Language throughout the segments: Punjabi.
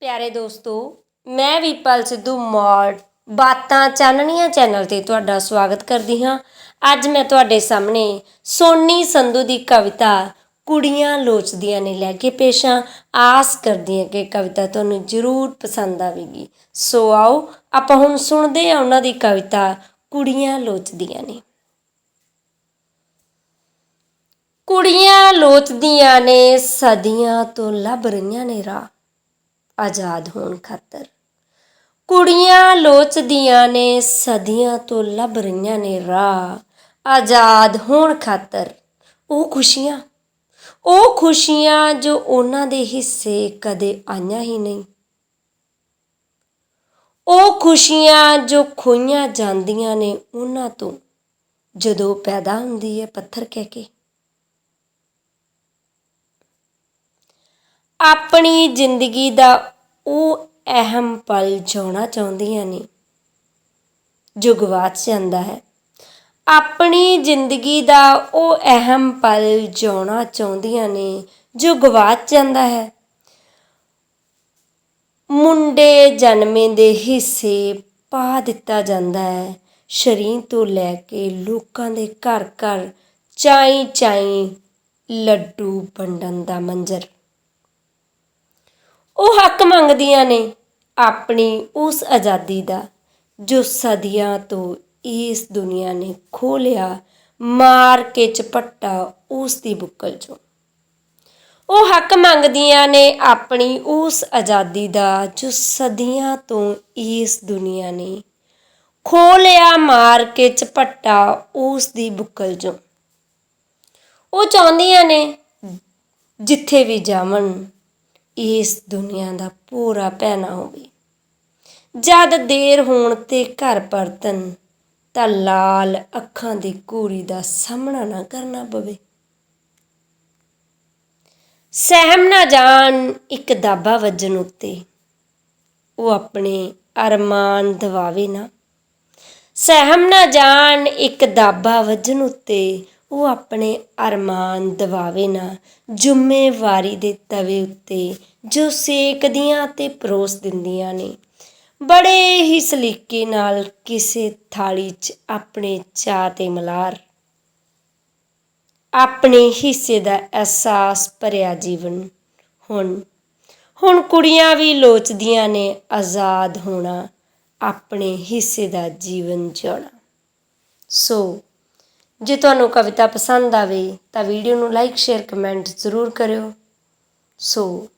ਪਿਆਰੇ ਦੋਸਤੋ, ਮੈਂ ਵੀਪਲ ਸਿੱਧੂ ਮੌੜ, ਬਾਤਾਂ ਚਾਨਣੀਆਂ ਚੈਨਲ ਤੇ ਤੁਹਾਡਾ ਸਵਾਗਤ ਕਰਦੀ ਹਾਂ। ਅੱਜ ਮੈਂ ਤੁਹਾਡੇ ਸਾਹਮਣੇ ਸੋਨੀ ਸੰਧੂ ਦੀ ਕਵਿਤਾ ਕੁੜੀਆਂ ਲੋਚਦੀਆਂ ਨੇ ਲੈ ਕੇ ਪੇਸ਼ ਹਾਂ। ਆਸ ਕਰਦੀ ਹਾਂ ਕਿ ਕਵਿਤਾ ਤੁਹਾਨੂੰ ਜ਼ਰੂਰ ਪਸੰਦ ਆਵੇਗੀ। ਸੋ ਆਓ, ਆਪਾਂ ਹੁਣ ਸੁਣਦੇ ਹਾਂ ਉਹਨਾਂ ਦੀ ਕਵਿਤਾ ਕੁੜੀਆਂ ਲੋਚਦੀਆਂ ਨੇ। ਕੁੜੀਆਂ ਲੋਚਦੀਆਂ ਨੇ, ਸਦੀਆਂ ਤੋਂ ਲੱਭ ਰਹੀਆਂ ਨੇ ਰਾਹ। ਆਜ਼ਾਦ ਹੋਣ ਖਾਤਰ। ਕੁੜੀਆਂ ਲੋਚਦੀਆਂ ਨੇ, ਸਦੀਆਂ ਤੋਂ ਲੱਭ ਰਹੀਆਂ ਨੇ ਰਾਹ। ਆਜ਼ਾਦ ਹੋਣ ਖਾਤਰ ਉਹ ਖੁਸ਼ੀਆਂ ਉਹ ਖੁਸ਼ੀਆਂ ਜੋ ਉਹਨਾਂ ਦੇ ਹਿੱਸੇ ਕਦੇ ਆਈਆਂ ਹੀ ਨਹੀਂ। ਉਹ ਖੁਸ਼ੀਆਂ ਜੋ ਖੋਈਆਂ ਜਾਂਦੀਆਂ ਨੇ ਉਹਨਾਂ ਤੋਂ ਜਦੋਂ ਪੈਦਾ ਹੁੰਦੀ ਹੈ ਪੱਥਰ ਕਹਿ ਕੇ। ਆਪਣੀ ਜ਼ਿੰਦਗੀ ਦਾ ਉਹ ਅਹਿਮ ਪਲ ਜਿਉਣਾ ਚਾਹੁੰਦੀਆਂ ਨੇ। ਜੋ ਗਵਾਚ ਜਾਂਦਾ ਹੈ। ਆਪਣੀ ਜ਼ਿੰਦਗੀ ਦਾ ਉਹ ਅਹਿਮ ਪਲ ਜਿਉਣਾ ਚਾਹੁੰਦੀਆਂ ਨੇ। ਜੋ ਗਵਾਚ ਜਾਂਦਾ ਹੈ। ਮੁੰਡੇ ਜਨਮੇ ਦੇ ਹਿੱਸੇ ਪਾ ਦਿੱਤਾ ਜਾਂਦਾ ਹੈ। ਸਰੀਰ ਤੋਂ ਲੈ ਕੇ ਲੋਕਾਂ ਦੇ ਘਰ ਘਰ ਚਾਈ ਚਾਈ ਲੱਡੂ ਵੰਡਣ ਦਾ ਮੰਜ਼ਰ। ਉਹ ਹੱਕ ਮੰਗਦੀਆਂ ਨੇ ਆਪਣੀ ਉਸ ਆਜ਼ਾਦੀ ਦਾ, ਜੋ ਸਦੀਆਂ ਤੋਂ ਇਸ ਦੁਨੀਆ ਨੇ ਖੋਹ ਲਿਆ ਮਾਰ ਕੇ ਚਪੱਟਾ ਉਸ ਦੀ ਬੁੱਕਲ ਚੋਂ। ਉਹ ਹੱਕ ਮੰਗਦੀਆਂ ਨੇ ਆਪਣੀ ਉਸ ਆਜ਼ਾਦੀ ਦਾ, ਜੋ ਸਦੀਆਂ ਤੋਂ ਇਸ ਦੁਨੀਆ ਨੇ ਖੋਹ ਲਿਆ ਮਾਰ ਕੇ ਚਪੱਟਾ ਉਸ ਦੀ ਬੁੱਕਲ ਚੋਂ। ਉਹ ਚਾਹੁੰਦੀਆਂ ਨੇ ਜਿੱਥੇ ਵੀ ਜਾਵਣ ਇਸ ਦੁਨੀਆ ਦਾ ਪੂਰਾ ਪਹਿਨਾ ਹੋਵੇ। ਜਦ ਦੇਰ ਹੋਣ ਤੇ ਘਰ ਪਰਤਨ ਤਾਂ ਲਾਲ ਅੱਖਾਂ ਦੀ ਕੂੜੀ ਦਾ ਸਾਹਮਣਾ ਨਾ ਕਰਨਾ ਪਵੇ। ਸਹਿਮ ਨਾ ਜਾਣ ਇੱਕ ਦਾਬਾ ਵੱਜਣ ਉੱਤੇ, ਉਹ ਆਪਣੇ ਅਰਮਾਨ ਦਵਾਵੇ ਨਾ। ਸਹਿਮ ਨਾ ਜਾਣ ਇੱਕ ਦਾਬਾ ਵੱਜਣ ਉੱਤੇ ਉਹ ਆਪਣੇ ਅਰਮਾਨ ਦਬਾਵੇ ਨਾ, ਜ਼ਿੰਮੇਵਾਰੀ ਦੇ ਤਵੇ ਉੱਤੇ, ਜੋ ਸੇਕਦੀਆਂ ਤੇ ਪਰੋਸ ਦਿੰਦੀਆਂ ਨੇ। ਬੜੇ ਹੀ ਸਲੀਕੇ ਨਾਲ ਕਿਸੇ ਥਾਲੀ 'ਚ ਆਪਣੇ ਚਾਹ ਤੇ ਮਲਾਰ। ਆਪਣੇ ਹਿੱਸੇ ਦਾ ਅਹਿਸਾਸ ਭਰਿਆ ਜੀਵਨ ਹੁਣ। ਹੁਣ ਕੁੜੀਆਂ ਵੀ ਲੋਚਦੀਆਂ ਨੇ ਆਜ਼ਾਦ ਹੋਣਾ, ਆਪਣੇ ਹਿੱਸੇ ਦਾ ਜੀਵਨ ਜਿਉਣਾ। ਸੋ ਜੇ ਤੁਹਾਨੂੰ ਕਵਿਤਾ ਪਸੰਦ ਆਵੇ ਤਾਂ ਵੀਡੀਓ ਨੂੰ ਲਾਈਕ, ਸ਼ੇਅਰ, ਕਮੈਂਟ ਜ਼ਰੂਰ ਕਰਿਓ। ਸੋ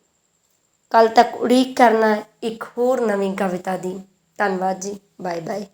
ਕੱਲ ਤੱਕ ਉਡੀਕ ਕਰਨਾ ਇੱਕ ਹੋਰ ਨਵੀਂ ਕਵਿਤਾ ਦੀ। ਧੰਨਵਾਦ ਜੀ। Bye bye